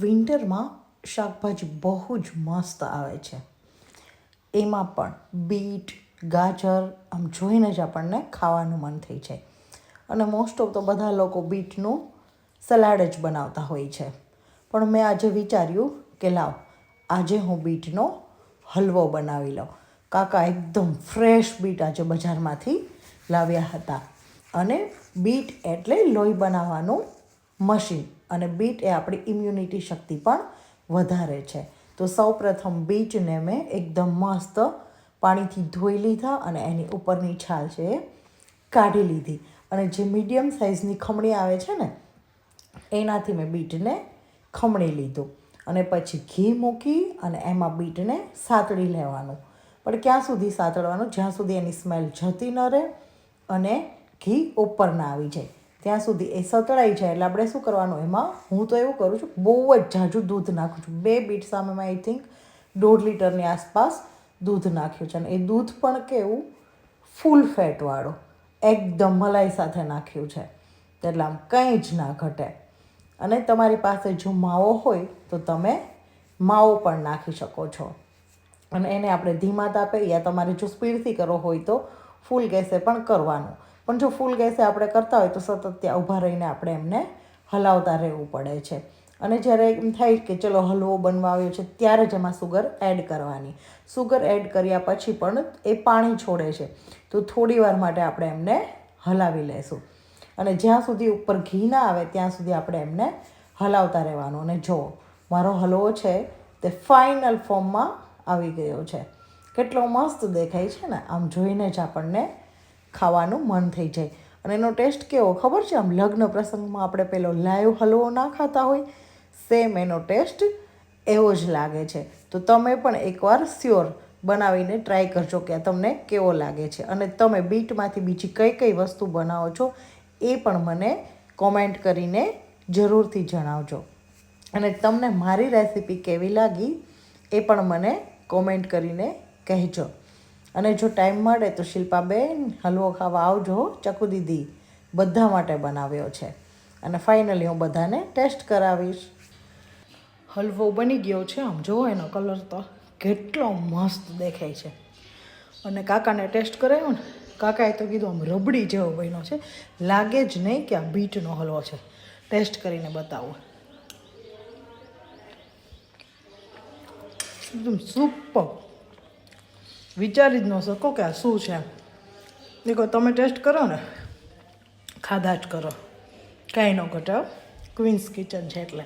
વિન્ટરમાં શાકભાજી બહુ જ મસ્ત આવે છે. એમાં પણ બીટ, ગાજર, આમ જોઈને જ આપણને ખાવાનું મન થઈ જાય. અને મોસ્ટ ઓફ તો બધા લોકો બીટનું સલાડ જ બનાવતા હોય છે. પણ મેં આજે વિચાર્યું કે લાવ, આજે હું બીટનો હલવો બનાવી લઉં. કાકા એકદમ ફ્રેશ બીટ આજે બજારમાંથી લાવ્યા હતા. અને બીટ એટલે લોહી બનાવવાનું મશીન અને બીટ એ આપણી ઇમ્યુનિટી શક્તિ પણ વધારે છે. તો સૌપ્રથમ બીટને મેં એકદમ મસ્ત પાણીથી ધોઈ લીધા અને એની ઉપરની છાલ છે એ કાઢી લીધી. અને જે મીડિયમ સાઇઝની ખમણી આવે છે ને, એનાથી મેં બીટને ખમણી લીધું. અને પછી ઘી મૂકી અને એમાં બીટને સાતળી લેવાનું. પણ ક્યાં સુધી સાતળવાનું? જ્યાં સુધી એની સ્મેલ જતી ન રહે અને ઘી ઉપર ના આવી જાય. ત્યાં સુધી એ સતળાઈ જાય એટલે આપણે શું કરવાનું? એમાં હું તો એવું કરું છું, બહુ જ ઝાઝું દૂધ નાખું છું. બે બીટ સામે મેં આઈ થિંક દોઢ લીટરની આસપાસ દૂધ નાખ્યું છે. અને એ દૂધ પણ કેવું? ફૂલ ફેટવાળું. એકદમ મલાઈ સાથે નાખ્યું છે. એટલે આમ કંઈ જ ના ઘટે. અને તમારી પાસે જો માવો હોય, તો તમે માવો પણ નાખી શકો છો. અને એને આપણે ધીમા તાપે યા તમારે જો સ્પીડથી કરવો હોય તો ફૂલ ગેસે પણ કરવાનું. પણ જો ફૂલ ગેસે આપણે કરતા હોય તો સતત ત્યાં ઊભા રહીને આપણે એમને હલાવતા રહેવું પડે છે. અને જ્યારે એમ થાય કે ચલો હલવો બનવા આવ્યો છે ત્યારે જ એમાં સુગર એડ કરવાની. સુગર એડ કર્યા પછી પણ એ પાણી છોડે છે. તો થોડી વાર માટે આપણે એમને હલાવી લેશું. અને જ્યાં સુધી ઉપર ઘી ના આવે ત્યાં સુધી આપણે એમને હલાવતા રહેવાનું. અને જો મારો હલવો છે તે ફાઇનલ ફોર્મમાં આવી ગયો છે. કેટલો મસ્ત દેખાય છે ને? આમ જોઈને જ આપણને ખાવાનું મન થઈ જાય. અને એનો ટેસ્ટ કેવો? ખબર છે? આમ લગ્ન પ્રસંગમાં આપણે પેલો લાઈવ હલવો ના ખાતા હોય સેમ એનો ટેસ્ટ એવો જ લાગે છે. તો તમે પણ એકવાર સ્યોર બનાવીને ટ્રાય કરજો કે આ તમને કેવો લાગે છે. અને તમે બીટમાંથી બીજી કઈ કઈ વસ્તુ બનાવો છો એ પણ મને કોમેન્ટ કરીને જરૂરથી જણાવજો. અને તમને મારી રેસિપી કેવી લાગી એ પણ મને કોમેન્ટ કરીને કહેજો. અને જો ટાઈમ મળે તો શિલ્પાબેન હલવો ખાવા આવજો ચકુ દીદી બધા માટે બનાવ્યો છે. અને ફાઇનલી હું બધાને ટેસ્ટ કરાવીશ. હલવો બની ગયો છે આમ જુઓ એનો કલર તો કેટલો મસ્ત દેખાય છે. અને કાકાને ટેસ્ટ કરાવ્યો ને, કાકાએ તો કીધું આમ રબડી જેવો બન્યો છે. લાગે જ નહીં કે આ બીટનો હલવો છે. ટેસ્ટ કરીને બતાવો. એકદમ સુપર વિચારી જ ન શકો કે આ શું છે. દેખો, તમે ટેસ્ટ કરો ને. ખાધા જ કરો. કાંઈ ન ઘટાવ ક્વીન્સ કિચન છે એટલે.